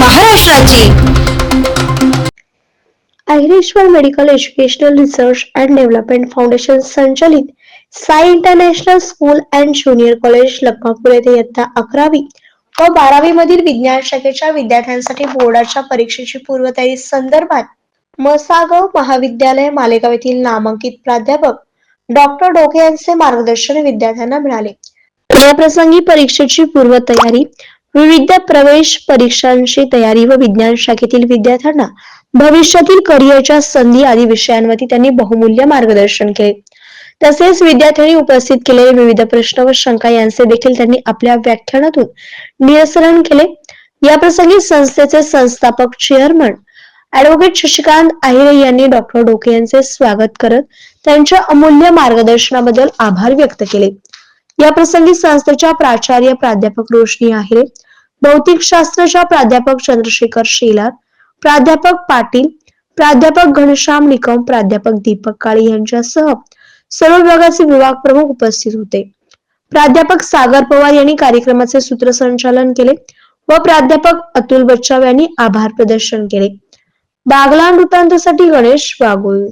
महाराष्ट्राची. Ahireshwar medical educational research and development foundation संचलित Sai international school and junior college Lakhmapur येथे इयत्ता अकरावी व बारावी मधील विज्ञान शाखेच्या विद्यार्थ्यांसाठी बोर्डाच्या परीक्षेची पूर्वतयारी संदर्भात मसागव महाविद्यालय मालेगाव येथील नामांकित प्राध्यापक डॉक्टर डोके यांचे मार्गदर्शन विद्यार्थ्यांना मिळाले. या प्रसंगी परीक्षेची पूर्वतयारी विविध प्रवेश परीक्षांची तयारी व विज्ञान शाखेतील विद्यार्थ्यांना भविष्यातील करिअरच्या संधी आदी विषयांवरती त्यांनी बहुमूल्य मार्गदर्शन केले. तसेच विद्यार्थ्यांनी उपस्थित केलेले विविध प्रश्न व शंका यांचे देखील त्यांनी आपल्या व्याख्यानातून निरसरण केले. या प्रसंगी संस्थेचे संस्थापक चेअरमन ऍडव्होकेट शशिकांत आहिरे यांनी डॉक्टर डोके यांचे स्वागत करत त्यांच्या अमूल्य मार्गदर्शनाबद्दल आभार व्यक्त केले. या प्रसंगी संस्थेच्या प्राचार्य प्राध्यापक रोशनी आहिरे भौतिक शास्त्राच्या प्राध्यापक चंद्रशेखर शेलार प्राध्यापक पाटील प्राध्यापक घनश्याम निकम प्राध्यापक दीपक काळे यांच्यासह सर्व विभागाचे विभाग प्रमुख उपस्थित होते. प्राध्यापक सागर पवार यांनी कार्यक्रमाचे सूत्रसंचालन केले व प्राध्यापक अतुल बच्चाव यांनी आभार प्रदर्शन केले. बागला वृत्तांतासाठी गणेश वागुल